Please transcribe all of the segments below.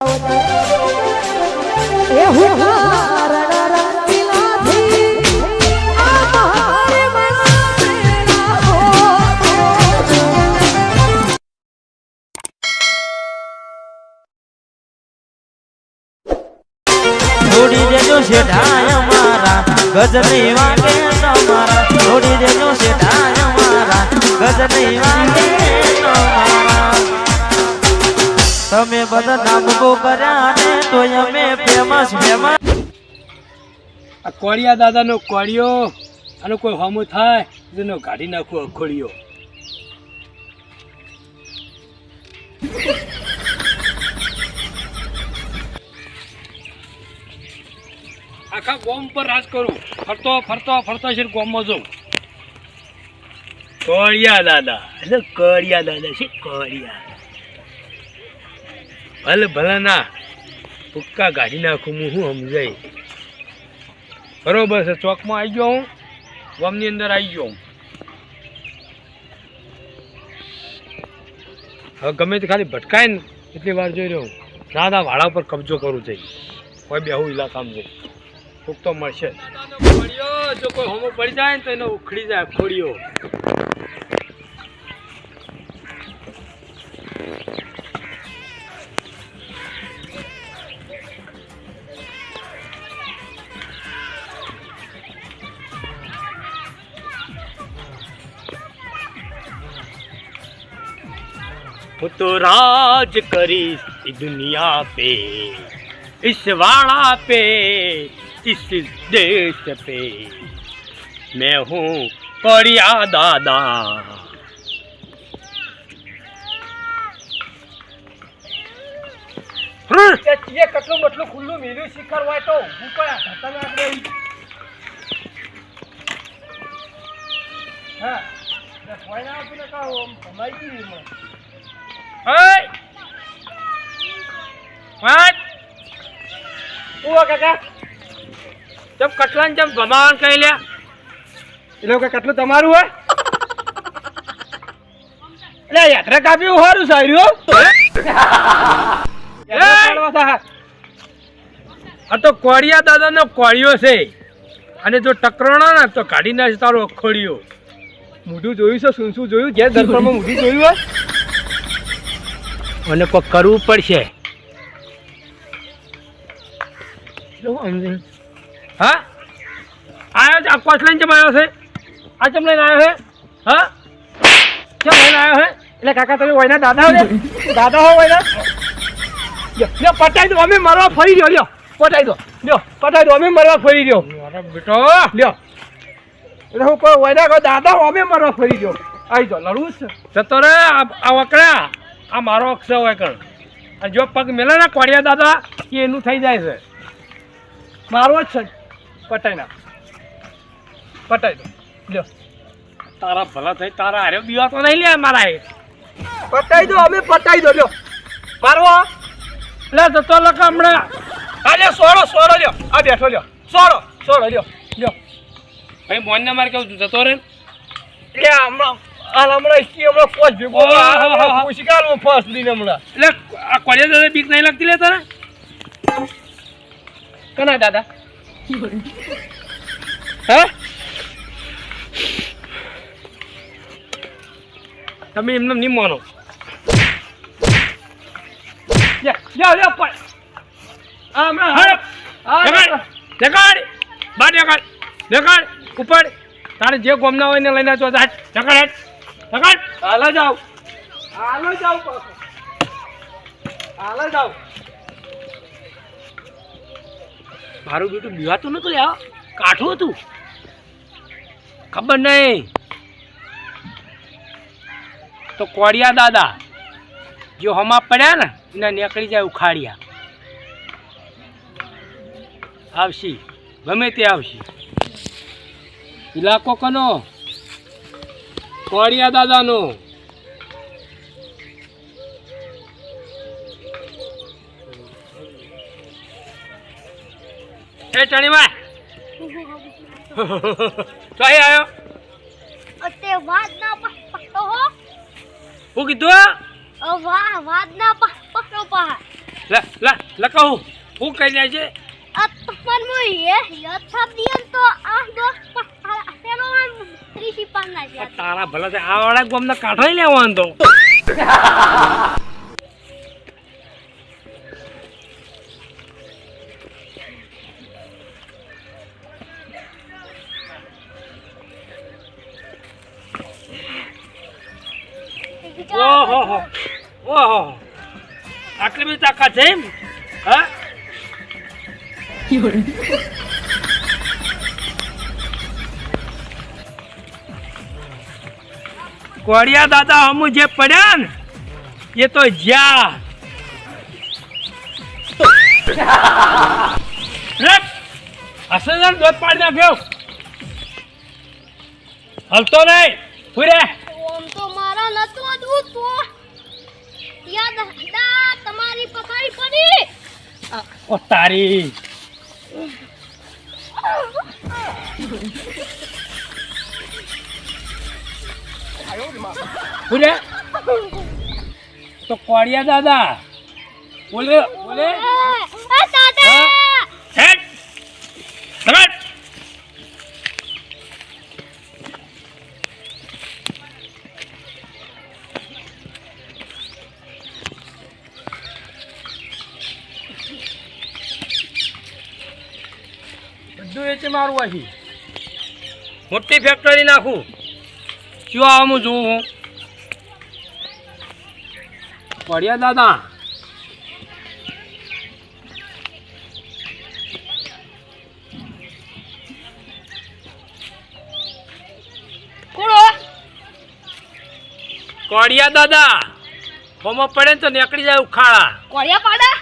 એ હો. છોડી દેજો શેઠાય મારા ગજની વાગે આ કોળિયા દાદાનો કોળિયો અને કોઈ હોમો થાય તેનો કાઢી નાખું અખોડિયો આખા ગોમ પર રાજ કરું. ફરતો ફરતો ફરતો છે ગોમમાં જઉં. કોળિયા દાદા. એટલે કોળિયા દાદા છે, કોળિયા. ભલે ભલે ના પુક્કા કાઢી નાખું, હું સમજાય? બરોબર છે, ચોકમાં આવી ગયો હું. ગામની અંદર આવી ગયો હું. હવે ગમે તે ખાલી ભટકાય ને, એટલી વાર જોઈ રહ્યો દાદા વાળા પર કબજો કરું થઈ કોઈ બેહું ઇલાકામાં જઈ કોક તો મળશે જો. કોઈ હોમો પડી જાય ને તો એને ઉખડી જાય ખોડીઓ હું તો રાજ કરીશ इस दुनिया पे इस वाड़ा पे इस देश पे मैं हूँ कोड़िया दादा કેટલું મટલું ખુલ્લું મેલ્યું શિખર હોય તો હું પણ આ ધરતાને આપણે હા કોઈ ના આપીને કહો ભમાઈ ગઈ એમાં Hei! What? ઉવા કાકા. ચમ કટલાન ચમ ભમાવાન કહી લ્યા. એ લોકો કટલું તમારું હોય એટલે યાત્રા કાપ્યું સારું સાર્યું આ તો કોળિયા દાદાનો કોળિયો છે. અને જો ટકરાણો ને તો કાઢી નાખે તારો અખોડિયો. મોઢું જોયું છે શું શું જોયું? જે દર્પણમાં મોઢું જોયું હોય અને કોઈ કરવું પડશે. હા? આવ્યો છે? આ કોચ લઈને ચમ આવ્યો છે? આ ચમ લઈને આવ્યો છે? હા? ચમ લઈને આવ્યો છે? એટલે કાકા તમે વયના દાદા હો દાદા હો વયના? લ્યો પટાઈ દો અમે મરવા ફરી ગયો લ્યો. પટાઈ દો લ્યો પટાઈ દો અમે મરવા ફરી રહ્યો. બેટો. લ્યો. એટલે હું કોઈ વયના કહો દાદા અમે મરવા ફરી રહ્યો. આવી જાઓ લડવું છે. જતો રે આ આ વકડા આ મારો અક્ષ હોય કણ. અને જો પગ મેલે ને કોડિયા દાદા એ એનું થઈ જાય છે. મારો જ છે. પટાઈ ના પટાઈ દો. લ્યો. તારા ભલા થઈ તારા હારે બીવા તો નહીં લે મારા એ પટાઈ દો અમે પટાઈ દો લ્યો. મારવો લે જતો લખ હમણાં. હા લ્યો સોળો સોળો લ્યો. આ બેઠો લ્યો. સોળો સોળો લ્યો લ્યો. ભાઈ મોન ને મારે કેવું જતો રે લે હમણાં. હાલ હમણાં ઇસકી હમણાં પોચ ભેગો શિકારમાં ફર્સ્ટ દિન હમણાં. એટલે આ કોલેજ દાદા બીક નહીં લાગતી લે તારે કના દાદા? હે? તમે એમને નહીં માનો. લે લે લે પર આ હમણાં દેખાડ દેખાડ દેખાડ ઉપર. તારે જે ગોમના હોય ને લઈને જો જાટ દેખાડ દેખાડ હાલો જાવ હાલો જાવ હાલો જાવ મારું બેટું બીવાતું નતું લ્યા. કાઠું હતું. ખબર નહીં. તો કોડિયા દાદા જો હમા પડ્યા ને એના નીકળી જાય ઉખાડ્યા. આવશી. ગમે તે આવશી. ઇલાકો કનો? કોડિયા દાદાનો. એ ચણીમાં. કઈ આવ્યો. તે વાત ના પ- પકડો હો. હું કીધું? અ વાહ વાત ના પ- પકડો પા. લે લે લખાવું હું. કહી જાય છે? આ તપન મો એ યત છાપ દિયન તો આ દો તેનો ત્રીસી પાના આ છે તારા ભલા છે આ વાળા ગોમને કાઢો લેવાનો તો. ઓહો આટલી બધી તાકાત છે એમ? હા? કોડિયા દાદા અમુ જે પડ્યા ને એ તો જ્યાં. હસન દોધ પાડી નાખ્યો. હલતો નહીં પૂરે ઓમ તો મારા નતો દૂધ તો યાદ દા તમારી પથારી પડી. ઓ તારી. પૂરે તો કોડિયા દાદા બોલે બોલે? બધું એ છે મારું અહીં. મોટી ફેક્ટરી નાખું. શું આવું જોઉં હું. પડ્યા દાદા. કોડિયા દાદા. હોમો પડે તો નીકળી જાય ઉખાડા. કોડિયા પાડા?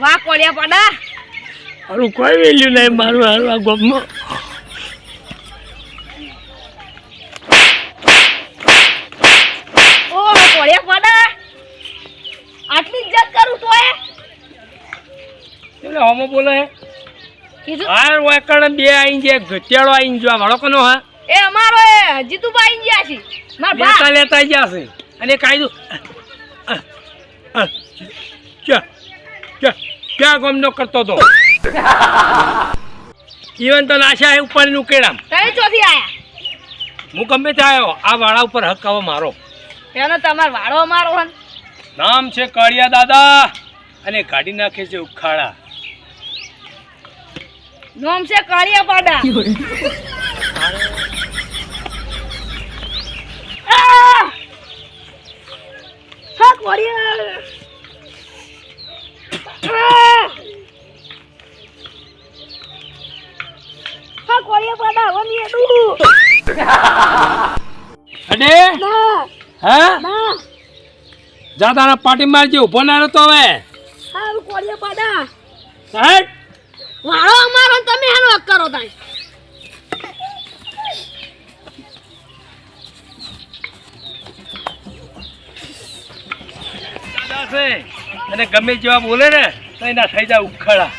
વાહ કોડિયા પાડા. અરુ કોઈ વેલ્યુ નહીં મારું આ ગમમાં ઓ કોળિયા પાડા આટલી ઇજ્જત કરું તોય એટલે હોમો બોલે? કીધું? હાર વાકણ બે આઈ જે ઘટેડો આઈ જો આ વાળો કનો હા. એ અમારો એ જીતુભાઈ ગયા છે. માર લેતા લેતા લેતા છે. અને કાયદું ક્યાં ક્યાં ક્યાં ગમનો કરતો તો? જીવન તો નાશા હે ઉપર ઉકેડામ તમે ચોથી આયા? હું ગમે તે આવ્યો આ વાળા ઉપર હક આવો મારો. એનો તમાર વાળો મારો નામ છે કાળિયા દાદા અને કાઢી નાખે છે ઉખાડા. નોમ છે કાળિયા પાડા. આ! હા કોળિયા આ! હા કોળિયા પાડા વમી એડું અડે? ના. હા? ના. જા તારા પાટી મારજે ઊભો ના રહેતો હવે. કોળિયા પાડા. સાહેબ! વાળો અમારો તમે એનો હક કરો તાઈ અને ગમે જેવા બોલે ને તો એના થઈ જાય ઉખાડા.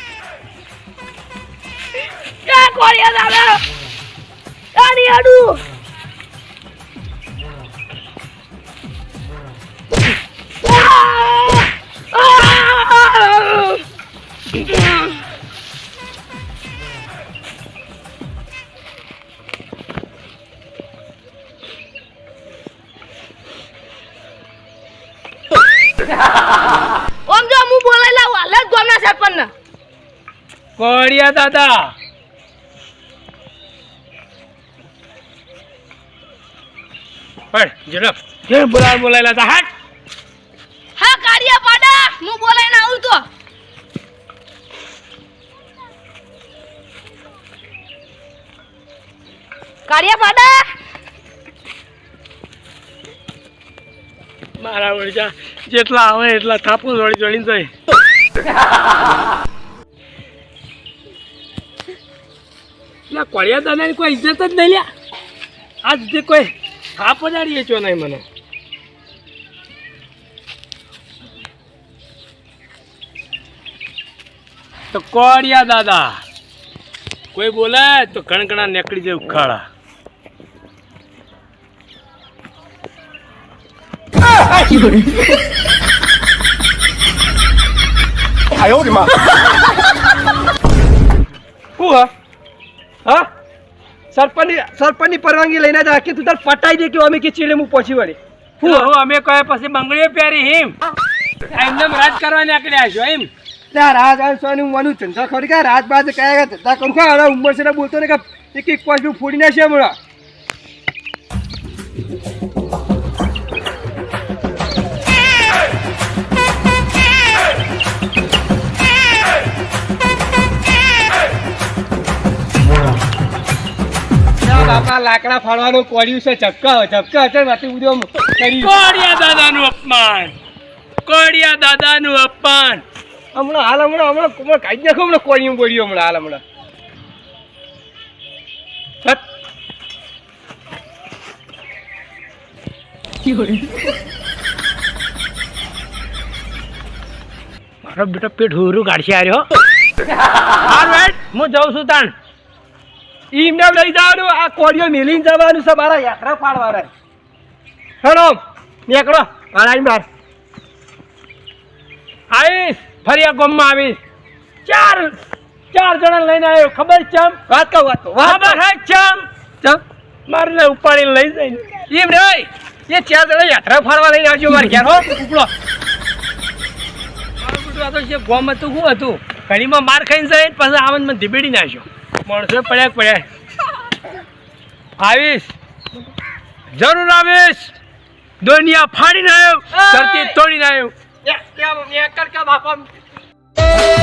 કોળિયા દાદા તારી આડું ઓમ કોડિયા દાદા. પણ ઝડપ. કેમ બોલાવ બોલાયેલા હતા? હાટ. હા કાળિયા પાડા. હું બોલાઈને આવું તો. કાળિયા પાડા. મારા જેટલા આવે એટલા થાપું જોડી જોડીને જાય ના કોળિયા દાદાની કોઈ ઇજ્જત જ નહીં લ્યા. આજ સુધી કોઈ હા જ આડીએ છો નહીં મને. તો કોળિયા દાદા કોઈ બોલે તો ઘણઘણા નીકળી જાય ઉખાડા. શું હું હા? સરપંચની સરપંચની પરવાનગી લઈને જ આખી તું તાર પટાઈ દે કે અમે કે ચીડે હું પહોંચી વળી. હું? હું અમે કહે પછી બંગડીઓ પહેરી હિમ? એમને રાજ કરવા નીકળ્યા છો એમ? ત્યાં રાજ આવશો સોની હું વાનું ધંધા ખરી કે રાજ બાજ કયા ધંધા કરું ખા હવે ઉંમર છે બોલતો ને કે એક એક પાંચ ફૂડી ફોડી નાખશે હમણાં. બાપા લાકડા ફાડવાનું કોડ્યું છે ચક્કા ચક્કા છે રાતે ઉદ્યો કરી. કોડિયા દાદાનું અપમાન. કોડિયા દાદાનું અપમાન. હમણાં હાલ હમણાં હમણાં હમણાં કાઢી નાખો હમણાં કોડિયું બોડ્યું હમણાં હાલ હમણાં. મારો બેટો પેટ હુરું કાઢશે આર્યો હું જાઉં છું તાણ. ઈમને લઈ જવાનું આ કોળીઓ મેલીને જવાનું છે મારા યાત્રા પાડવાના. હેડો નીકળો મારા. બાર આવીશ ફરી આ ગોમમાં આવીશ. ચાર ચાર જણા લઈને આવ્યો ખબર ચમ વાત કહું વાત ખબર હે ચમ ચમ. મારે ઉપાડીને લઈ જાય એમ રે એ ચાર જણા યાત્રા ફાડવા લઈને આવજો મારે ઘેર હો. ઉપડો. ગોમ હતું શું હતું. ઘણીમાં માર ખાઈને જાય પછી આવન મને ધીબેડી નાખ્યો. માણસો પડ્યા પડ્યા? આવીશ. જરૂર આવીશ. દુનિયા ફાડીને આવ્યો ધરતી તોડીને આવ્યો. બાપા.